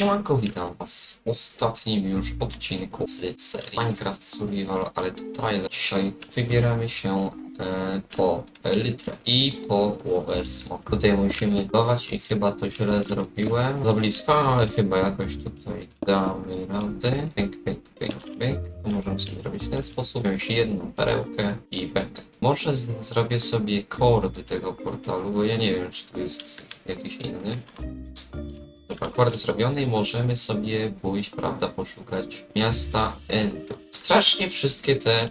Siemanko, witam was w ostatnim już odcinku z serii Minecraft Survival, ale to trailer. Dzisiaj wybieramy się e, po litrę i po głowę smok. Tutaj musimy budować i chyba to źle zrobiłem. Za blisko, ale chyba jakoś tutaj damy radę. Pyk, pyk, pyk, pyk. Możemy sobie robić w ten sposób. Wziąć jedną perełkę i bęk. Może zrobię sobie kordy tego portalu, bo ja nie wiem, czy tu jest jakiś inny. Dobra, kordy zrobione i możemy sobie pójść, prawda, poszukać miasta Endu. Strasznie wszystkie te e,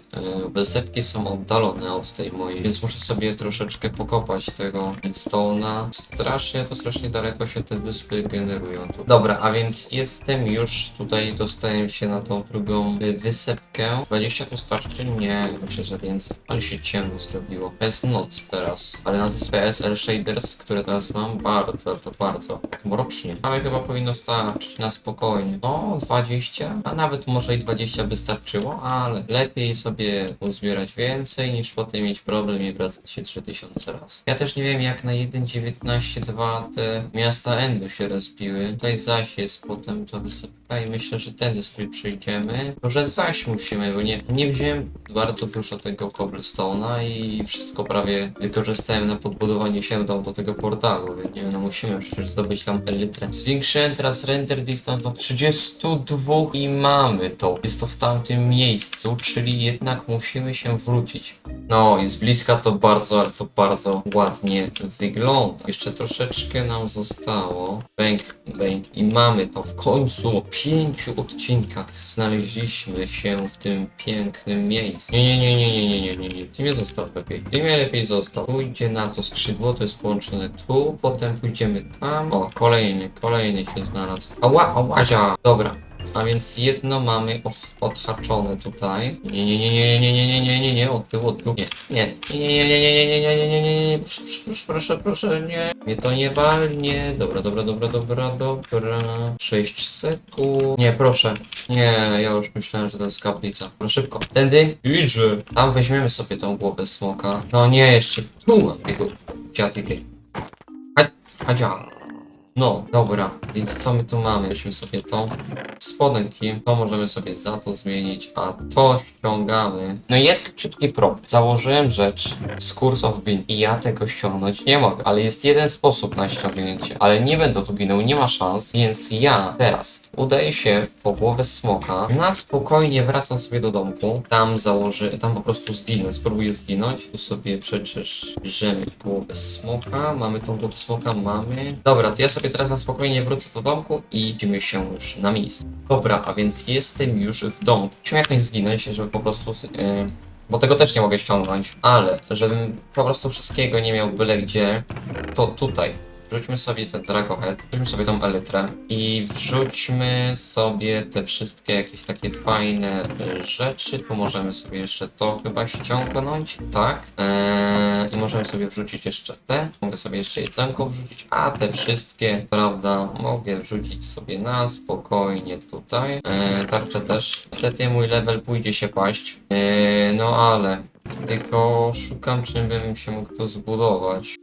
wysepki są oddalone od tej mojej, więc muszę sobie troszeczkę pokopać tego Endstone'a. Strasznie, to strasznie daleko się te wyspy generują tu. Dobra, a więc jestem już tutaj, dostałem się na tą drugą wysepkę. 20 tu starczy? Nie, myślę, że więcej. Ale się ciemno zrobiło. Jest noc teraz, ale na tych PSL shaders, które teraz mam, bardzo, to bardzo, tak mrocznie. Ale chyba powinno starczyć na spokojnie. No, 20, a nawet może i 20 by starczyło, ale lepiej sobie uzbierać więcej, niż potem mieć problem i wracać się 3000 raz. Ja też nie wiem, jak na 1.19.2 te miasta Endu się rozbiły. Tutaj zaś jest potem ta wysepka i myślę, że tędy sobie przejdziemy. Może zaś musimy, bo nie, nie wziąłem bardzo dużo tego cobblestone'a i wszystko prawie wykorzystałem na podbudowanie się do, tego portalu, więc nie no musimy przecież zdobyć tam elytrę. Zwiększyłem teraz render distance do 32 i mamy to. Jest to w tamtym miejscu, czyli jednak musimy się wrócić. No i z bliska to bardzo, ale to bardzo ładnie wygląda. Jeszcze troszeczkę nam zostało. Bęk, bęk i mamy to w końcu. Po pięciu odcinkach znaleźliśmy się w tym pięknym miejscu. Nie, nie, nie, nie, nie, nie, nie, nie, Ty mnie zostaw lepiej. Ty mnie lepiej został. Pójdzie na to skrzydło, to jest połączone tu, potem pójdziemy tam. O, kolejny, kolejny się znalazł. Ała, ałazia. Dobra, a więc jedno mamy od, odhaczone tutaj. Nie, nie, nie, nie, nie, nie, nie, nie, nie, nie, od tyłu, od tyłu. Nie, nie, nie, nie, nie, nie, nie, nie, nie, nie, nie, nie, nie, nie, proszę, proszę, proszę, proszę, nie. Nie to nie wal, nie. Dobra, dobra, dobra, dobra, dobra. 6 sekund. Nie, proszę. Nie, ja już myślałem, że to jest kaplica. No szybko. Tędy? Idzie. Tam weźmiemy sobie tą głowę smoka. No nie, jeszcze tu mam tego dziadykę. Chodź, chodź. No, dobra, więc co my tu mamy? Weźmy sobie to spodenki, to możemy sobie za to zmienić, a to ściągamy. No jest krótki problem. Założyłem rzecz z Curse of Bin i ja tego ściągnąć nie mogę, ale jest jeden sposób na ściągnięcie, ale nie będę tu ginął, nie ma szans, więc ja teraz udaję się po głowę smoka, na spokojnie wracam sobie do domku, tam założę, tam po prostu zginę, spróbuję zginąć, tu sobie przecież bierzemy głowę smoka, mamy tą głowę smoka, mamy. Dobra, to ja sobie teraz na spokojnie wrócę do domku i widzimy się już na miejscu. Dobra, a więc jestem już w domu. Musimy jakoś zginąć, żeby po prostu... Yy, bo tego też nie mogę ściągnąć, ale żebym po prostu wszystkiego nie miał byle gdzie, to tutaj wrzućmy sobie ten Dragohead, wrzućmy sobie tą Elytrę i wrzućmy sobie te wszystkie jakieś takie fajne y, rzeczy. Tu możemy sobie jeszcze to chyba ściągnąć, tak. Eee, I możemy sobie wrzucić jeszcze te. Mogę sobie jeszcze jedzonko wrzucić, a te wszystkie, prawda, mogę wrzucić sobie na spokojnie tutaj. Eee, tarczę też. Niestety mój level pójdzie się paść. Eee, no ale tylko szukam czym bym się mógł tu zbudować.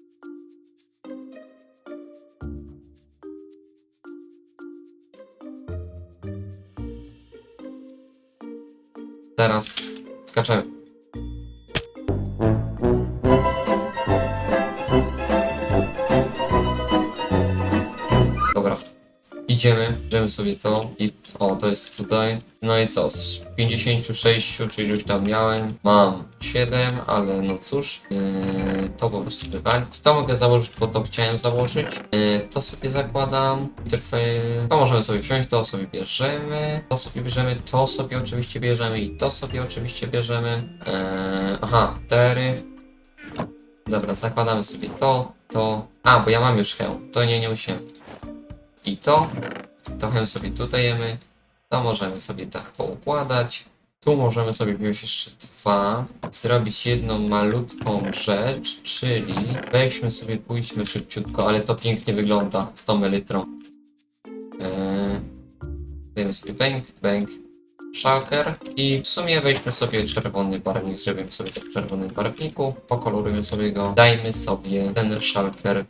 Teraz skaczemy. Idziemy, bierzemy sobie to i o, to jest tutaj. No i co, z 56, czyli już tam miałem, mam 7, ale no cóż, yy, to po prostu wywalić. To mogę założyć, bo to chciałem założyć. Yy, to sobie zakładam. Trwy... To możemy sobie wziąć, to sobie bierzemy, to sobie bierzemy, to sobie oczywiście bierzemy i to sobie oczywiście bierzemy. Yy, aha, 4. Dobra, zakładamy sobie to, to. A, bo ja mam już hełm, to nie, nie musimy. I to, hełm sobie tutaj dajemy. To możemy sobie tak poukładać. Tu możemy sobie wziąć jeszcze dwa, zrobić jedną malutką rzecz, czyli weźmy sobie, pójdźmy szybciutko, ale to pięknie wygląda z tą elytrą. Eee, dajemy sobie bęk, bęk, szalker i w sumie weźmy sobie czerwony barwnik, zrobimy sobie tak w czerwonym barwniku, pokolorujmy sobie go, dajmy sobie ten szalker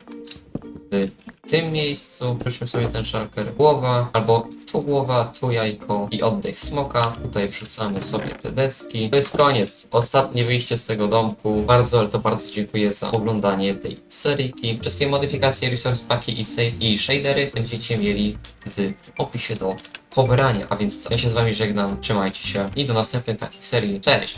w w tym miejscu. Wróćmy sobie ten shulker. Głowa, albo tu głowa, tu jajko i oddech smoka. Tutaj wrzucamy sobie te deski. To jest koniec. Ostatnie wyjście z tego domku. Bardzo, ale to bardzo dziękuję za oglądanie tej seryjki. Wszystkie modyfikacje, resource paki i save i shadery będziecie mieli w opisie do pobrania. A więc co? Ja się z wami żegnam. Trzymajcie się i do następnych takich serii. Cześć!